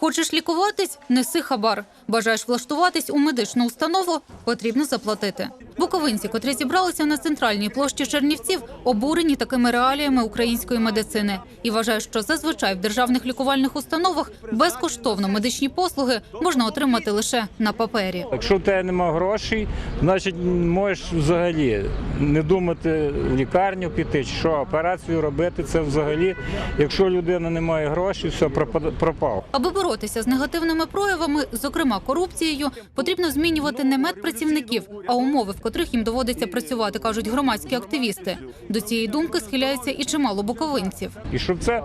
Хочеш лікуватись? Неси хабар. Бажаєш влаштуватись у медичну установу? Потрібно заплатити. Буковинці, котрі зібралися на центральній площі Чернівців, обурені такими реаліями української медицини і вважають, що зазвичай в державних лікувальних установах безкоштовно медичні послуги можна отримати лише на папері. Якщо в тебе немає грошей, значить можеш взагалі не думати в лікарню піти, що операцію робити. Це взагалі, якщо людина не має грошей, все пропав. Аби боротися з негативними проявами, зокрема корупцією, потрібно змінювати не медпрацівників, а умови, в котрих їм доводиться працювати, кажуть громадські активісти. До цієї думки схиляється і чимало буковинців. І щоб це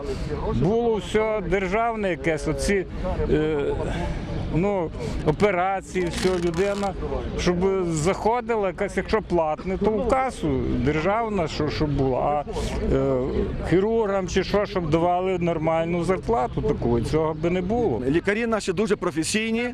було все державне, якесь оці е, ну, операції, все людина, щоб заходила якась, якщо платне, то в касу державна, що, щоб була. А е, хірургам чи що, щоб давали нормальну зарплату таку, цього би не було. Лікарі наші дуже професійні,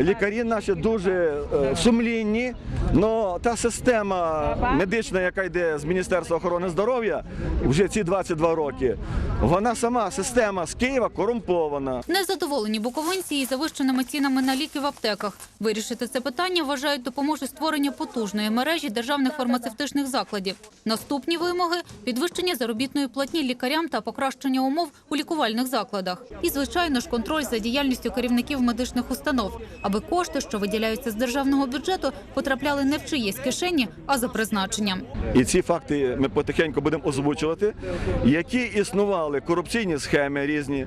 лікарі наші дуже е, сумлінні. але та система медична, яка йде з Міністерства охорони здоров'я вже ці 22 роки, вона сама система з Києва корумпована. Незадоволені буковинці і завищеними цінами на ліки в аптеках. Вирішити це питання вважають допоможе створення потужної мережі державних фармацевтичних закладів. Наступні вимоги підвищення заробітної платні лікарям та покращення умов у лікувальних закладах. І звичайно ж контроль за діяльністю керівників медичних установ, аби кошти, що виділяються з державного бюджету, потрапляли не в чиїсь кишені, а за призначенням. І ці факти ми потихеньку будемо озвучувати, які існували корупційні схеми різні,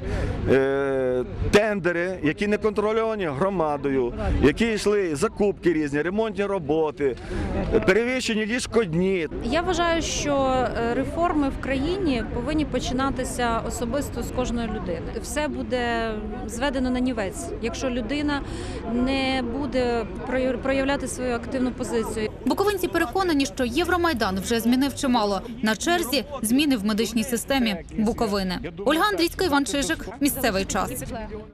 е, тендери, які не контрольовані громадою, які йшли закупки різні, ремонтні роботи, перевищені ліжкодні. Я вважаю, що е, реформи в країні повинні починатися особисто з кожної людини. Все буде зведено на нівець, якщо людина не буде прояв- проявляти свою активну позицію. Буковинці переконані, що Євромайдан вже змінив чимало. На черзі зміни в медичній системі Буковини. Ольга Андрійська, Іван Чижик. Місцевий час.